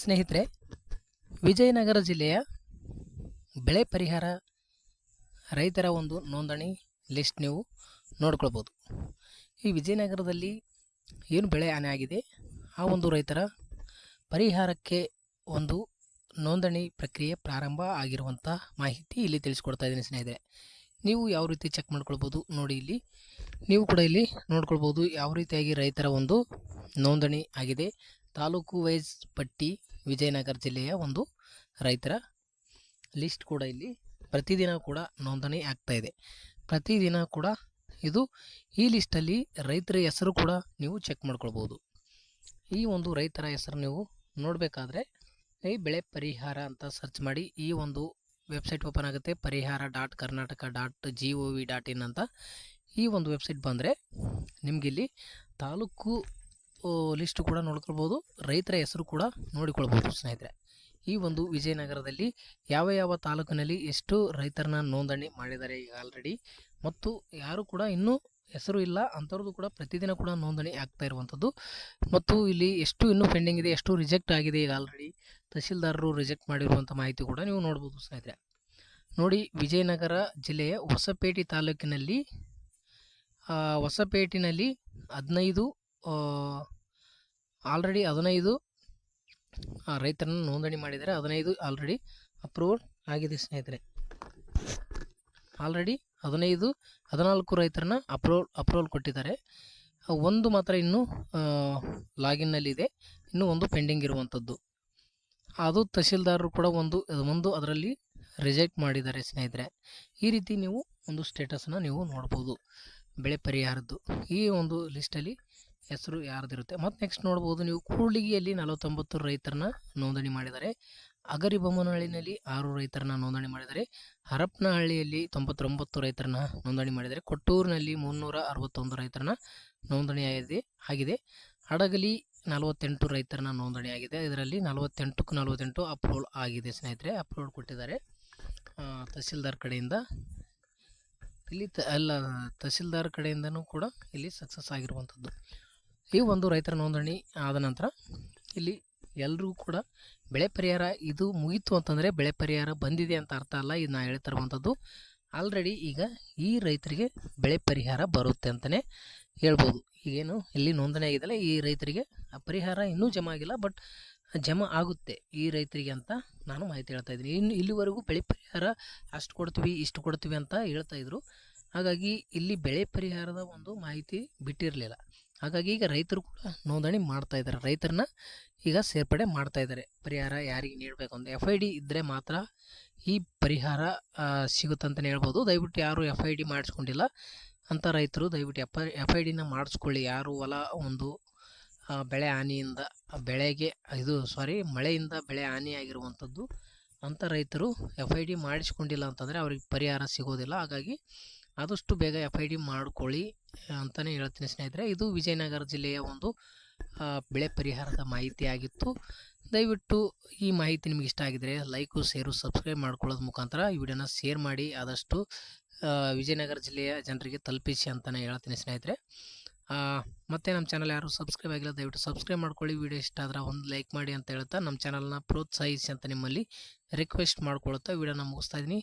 ಸ್ನೇಹಿತರೆ, ವಿಜಯನಗರ ಜಿಲ್ಲೆಯ ಬೆಳೆ ಪರಿಹಾರ ರೈತರ ಒಂದು ನೋಂದಣಿ ಲಿಸ್ಟ್ ನೀವು ನೋಡ್ಕೊಳ್ಬೋದು. ಈ ವಿಜಯನಗರದಲ್ಲಿ ಏನು ಬೆಳೆ ಹಾನಿ ಆಗಿದೆ? ಆ ಒಂದು ರೈತರ ಪರಿಹಾರಕ್ಕೆ ಒಂದು ನೋಂದಣಿ ಪ್ರಕ್ರಿಯೆ ಪ್ರಾರಂಭ ಆಗಿರುವಂಥ ಮಾಹಿತಿ ಇಲ್ಲಿ ತಿಳಿಸ್ಕೊಡ್ತಾ ಇದ್ದೀನಿ ಸ್ನೇಹಿತರೆ. ನೀವು ಯಾವ ರೀತಿ ಚೆಕ್ ಮಾಡ್ಕೊಳ್ಬೋದು ನೋಡಿ ಇಲ್ಲಿ. ನೀವು ಕೂಡ ಇಲ್ಲಿ ನೋಡ್ಕೊಳ್ಬೋದು ಯಾವ ರೀತಿಯಾಗಿ ರೈತರ ಒಂದು ನೋಂದಣಿ ಆಗಿದೆ. ತಾಲೂಕು ವೈಸ್ ಪಟ್ಟಿ ವಿಜಯನಗರ ಜಿಲ್ಲೆಯ ಒಂದು ರೈತರ ಲಿಸ್ಟ್ ಕೂಡ ಇಲ್ಲಿ ಪ್ರತಿದಿನ ಕೂಡ ನೋಂದಣಿ ಆಗ್ತಾ ಇದೆ. ಪ್ರತಿದಿನ ಕೂಡ ಇದು ಈ ಲಿಸ್ಟಲ್ಲಿ ರೈತರ ಹೆಸರು ಕೂಡ ನೀವು ಚೆಕ್ ಮಾಡ್ಕೊಳ್ಬೋದು. ಈ ಒಂದು ರೈತರ ಹೆಸರು ನೀವು ನೋಡಬೇಕಾದ್ರೆ ಈ ಬೆಳೆ ಪರಿಹಾರ ಅಂತ ಸರ್ಚ್ ಮಾಡಿ ಈ ಒಂದು ವೆಬ್ಸೈಟ್ ಓಪನ್ ಆಗುತ್ತೆ Parihara dot Karnataka dot G O V dot in ಅಂತ. ಈ ಒಂದು ವೆಬ್ಸೈಟ್ ಬಂದರೆ ನಿಮಗಿಲ್ಲಿ ತಾಲೂಕು ಲಿಸ್ಟ್ ಕೂಡ ನೋಡ್ಕೊಳ್ಬೋದು. ರೈತರ ಹೆಸರು ಕೂಡ ನೋಡಿಕೊಳ್ಬೋದು ಸ್ನೇಹಿತರೆ. ಈ ಒಂದು ವಿಜಯನಗರದಲ್ಲಿ ಯಾವ ಯಾವ ತಾಲೂಕಿನಲ್ಲಿ ಎಷ್ಟು ರೈತರನ್ನ ನೋಂದಣಿ ಮಾಡಿದ್ದಾರೆ ಈಗ ಆಲ್ರೆಡಿ ಮತ್ತು ಯಾರು ಕೂಡ ಇನ್ನೂ ಹೆಸರು ಇಲ್ಲ ಅಂಥವ್ರದ್ದು ಕೂಡ ಪ್ರತಿದಿನ ಕೂಡ ನೋಂದಣಿ ಆಗ್ತಾ ಇರುವಂಥದ್ದು ಮತ್ತು ಇಲ್ಲಿ ಎಷ್ಟು ಇನ್ನೂ ಪೆಂಡಿಂಗ್ ಇದೆ, ಎಷ್ಟು ರಿಜೆಕ್ಟ್ ಆಗಿದೆ ಈಗ ಆಲ್ರೆಡಿ ತಹಶೀಲ್ದಾರರು ರಿಜೆಕ್ಟ್ ಮಾಡಿರುವಂಥ ಮಾಹಿತಿ ಕೂಡ ನೀವು ನೋಡ್ಬೋದು ಸ್ನೇಹಿತರೆ. ನೋಡಿ, ವಿಜಯನಗರ ಜಿಲ್ಲೆಯ ಹೊಸಪೇಟೆ ತಾಲೂಕಿನಲ್ಲಿ ಹೊಸಪೇಟಿನಲ್ಲಿ ಹದಿನೈದು ಆಲ್ರೆಡಿ ಹದಿನೈದು ರೈತರನ್ನು ನೋಂದಣಿ ಮಾಡಿದ್ದಾರೆ. ಹದಿನೈದು ಆಲ್ರೆಡಿ ಅಪ್ರೂವಲ್ ಆಗಿದೆ ಸ್ನೇಹಿತರೆ. ಆಲ್ರೆಡಿ ಹದಿನೈದು, ಹದಿನಾಲ್ಕು ರೈತರನ್ನ ಅಪ್ರೂವಲ್ ಅಪ್ರೂವಲ್ ಕೊಟ್ಟಿದ್ದಾರೆ. ಒಂದು ಮಾತ್ರ ಇನ್ನೂ ಲಾಗಿನ್ನಲ್ಲಿದೆ ಇನ್ನೂ ಒಂದು ಪೆಂಡಿಂಗ್ ಇರುವಂಥದ್ದು ಅದು ತಹಶೀಲ್ದಾರರು ಕೂಡ ಒಂದು ಒಂದು ಅದರಲ್ಲಿ ರಿಜೆಕ್ಟ್ ಮಾಡಿದ್ದಾರೆ ಸ್ನೇಹಿತರೆ. ಈ ರೀತಿ ನೀವು ಒಂದು ಸ್ಟೇಟಸ್ನ ನೀವು ನೋಡ್ಬೋದು. ಬೆಳೆ ಪರಿಹಾರದ್ದು. ಈ ಒಂದು ಲಿಸ್ಟಲ್ಲಿ ಹೆಸರು ಯಾರ್ದಿರುತ್ತೆ? ಮತ್ತು ನೆಕ್ಸ್ಟ್ ನೋಡ್ಬೋದು, ನೀವು ಕೂಡ್ಲಿಗಿಯಲ್ಲಿ ನಲವತ್ತೊಂಬತ್ತು ರೈತರನ್ನ ನೋಂದಣಿ ಮಾಡಿದ್ದಾರೆ ಅಗರಿ ಬೊಮ್ಮನಹಳ್ಳಿನಲ್ಲಿ ಆರು ರೈತರನ್ನ ನೋಂದಣಿ ಮಾಡಿದ್ದಾರೆ ಹರಪ್ನಹಳ್ಳಿಯಲ್ಲಿ ತೊಂಬತ್ತೊಂಬತ್ತು ರೈತರನ್ನ ನೋಂದಣಿ ಮಾಡಿದ್ದಾರೆ ಕೊಟ್ಟೂರಿನಲ್ಲಿ ಮುನ್ನೂರ ಅರವತ್ತೊಂದು ರೈತರನ್ನ ನೋಂದಣಿ ಆಗಿದೆ ಆಗಿದೆ. ಹಡಗಲಿ ನಲವತ್ತೆಂಟು ರೈತರನ್ನ ನೋಂದಣಿ ಆಗಿದೆ. ಇದರಲ್ಲಿ ನಲವತ್ತೆಂಟಕ್ಕೂ ನಲವತ್ತೆಂಟು ಅಪ್ಲೋಡ್ ಆಗಿದೆ ಸ್ನೇಹಿತರೆ. ಅಪ್ಲೋಡ್ ಕೊಟ್ಟಿದ್ದಾರೆ. ತಹಸೀಲ್ದಾರ್ ಕಡೆಯಿಂದ ಇಲ್ಲಿ ತ, ಅಲ್ಲ, ತಹಸೀಲ್ದಾರ್ ಕಡೆಯಿಂದನೂ ಕೂಡ ಇಲ್ಲಿ ಸಕ್ಸಸ್ ಆಗಿರುವಂಥದ್ದು. ಈ ಒಂದು ರೈತರ ನೋಂದಣಿ ಆದ ನಂತರ ಇಲ್ಲಿ ಎಲ್ಲರಿಗೂ ಕೂಡ ಬೆಳೆ ಪರಿಹಾರ ಇದು ಮುಗೀತು ಅಂತಂದರೆ ಬೆಳೆ ಪರಿಹಾರ ಬಂದಿದೆ ಅಂತ ಅರ್ಥ ಅಲ್ಲ, ಇದು ನಾ ಹೇಳ್ತಿರುವಂಥದ್ದು ಆಲ್ರೆಡಿ ಈಗ ಈ ರೈತರಿಗೆ ಬೆಳೆ ಪರಿಹಾರ ಬರುತ್ತೆ ಅಂತಲೇ ಹೇಳ್ಬೋದು. ಈಗೇನು ಇಲ್ಲಿ ನೋಂದಣಿ ಆಗಿದೆಲ್ಲ ಈ ರೈತರಿಗೆ ಆ ಪರಿಹಾರ ಇನ್ನೂ ಜಮಾ ಆಗಿಲ್ಲ ಬಟ್ ಜಮಾ ಆಗುತ್ತೆ ಈ ರೈತರಿಗೆ ಅಂತ ನಾನು ಮಾಹಿತಿ ಹೇಳ್ತಾ ಇದ್ದೀನಿ. ಇನ್ನು ಇಲ್ಲಿವರೆಗೂ ಬೆಳೆ ಪರಿಹಾರ ಅಷ್ಟು ಕೊಡ್ತೀವಿ, ಇಷ್ಟು ಕೊಡ್ತೀವಿ ಅಂತ ಹೇಳ್ತಾ ಇದ್ರು. ಹಾಗಾಗಿ ಇಲ್ಲಿ ಬೆಳೆ ಪರಿಹಾರದ ಒಂದು ಮಾಹಿತಿ ಬಿಟ್ಟಿರಲಿಲ್ಲ. ಹಾಗಾಗಿ ಈಗ ರೈತರು ಕೂಡ ನೋಂದಣಿ ಮಾಡ್ತಾ ಇದ್ದಾರೆ. ರೈತರನ್ನ ಈಗ ಸೇರ್ಪಡೆ ಮಾಡ್ತಾ ಇದ್ದಾರೆ. ಪರಿಹಾರ ಯಾರಿಗೆ ನೀಡಬೇಕು ಅಂತ ಎಫ್ ಐ ಡಿ ಇದ್ದರೆ ಮಾತ್ರ ಈ ಪರಿಹಾರ ಸಿಗುತ್ತಂತಲೇ ಹೇಳ್ಬೋದು. ದಯವಿಟ್ಟು ಯಾರು ಎಫ್ ಐ ಡಿ ಮಾಡಿಸ್ಕೊಂಡಿಲ್ಲ ಅಂಥ ರೈತರು ದಯವಿಟ್ಟು ಎಫ್ ಐ ಎಫ್ ಐ ಡಿನ ಮಾಡಿಸ್ಕೊಳ್ಳಿ. ಯಾರು ಹೊಲ ಒಂದು ಬೆಳೆ ಹಾನಿಯಿಂದ, ಬೆಳೆಗೆ, ಇದು ಸಾರಿ ಮಳೆಯಿಂದ ಬೆಳೆ ಹಾನಿಯಾಗಿರುವಂಥದ್ದು ಅಂಥ ರೈತರು ಎಫ್ ಐ ಡಿ ಮಾಡಿಸ್ಕೊಂಡಿಲ್ಲ ಅಂತಂದರೆ ಅವ್ರಿಗೆ ಪರಿಹಾರ ಸಿಗೋದಿಲ್ಲ. ಹಾಗಾಗಿ ಆದಷ್ಟು ಬೇಗ ಎಫ್ ಐ ಡಿ ಮಾಡ್ಕೊಳ್ಳಿ ಅಂತಲೇ ಹೇಳ್ತೀನಿ ಸ್ನೇಹಿತರೆ. ಇದು ವಿಜಯನಗರ ಜಿಲ್ಲೆಯ ಒಂದು ಬೆಳೆ ಪರಿಹಾರದ ಮಾಹಿತಿ ಆಗಿತ್ತು ದಯವಿಟ್ಟು ಈ ಮಾಹಿತಿ ನಿಮಗೆ ಇಷ್ಟ ಆಗಿದರೆ ಲೈಕು, ಶೇರು, ಸಬ್ಸ್ಕ್ರೈಬ್ ಮಾಡ್ಕೊಳ್ಳೋದು ಮುಖಾಂತರ ಈ ವಿಡಿಯೋನ ಶೇರ್ ಮಾಡಿ. ಆದಷ್ಟು ವಿಜಯನಗರ ಜಿಲ್ಲೆಯ ಜನರಿಗೆ ತಲುಪಿಸಿ ಅಂತಲೇ ಹೇಳ್ತೀನಿ ಸ್ನೇಹಿತರೆ. ಮತ್ತೆ ನಮ್ಮ ಚಾನಲ್ ಯಾರು ಸಬ್ಸ್ಕ್ರೈಬ್ ಆಗಿಲ್ಲ, ದಯವಿಟ್ಟು ಸಬ್ಸ್ಕ್ರೈಬ್ ಮಾಡ್ಕೊಳ್ಳಿ. ವಿಡಿಯೋ ಇಷ್ಟ ಆದ್ರೆ ಒಂದು ಲೈಕ್ ಮಾಡಿ ಅಂತ ಹೇಳ್ತಾ ನಮ್ಮ ಚಾನಲ್ನ ಪ್ರೋತ್ಸಾಹಿಸಿ ಅಂತ ನಿಮ್ಮಲ್ಲಿ ರಿಕ್ವೆಸ್ಟ್ ಮಾಡ್ಕೊಳ್ತಾ ವಿಡಿಯೋನ ಮುಗಿಸ್ತಾ ಇದ್ದೀನಿ.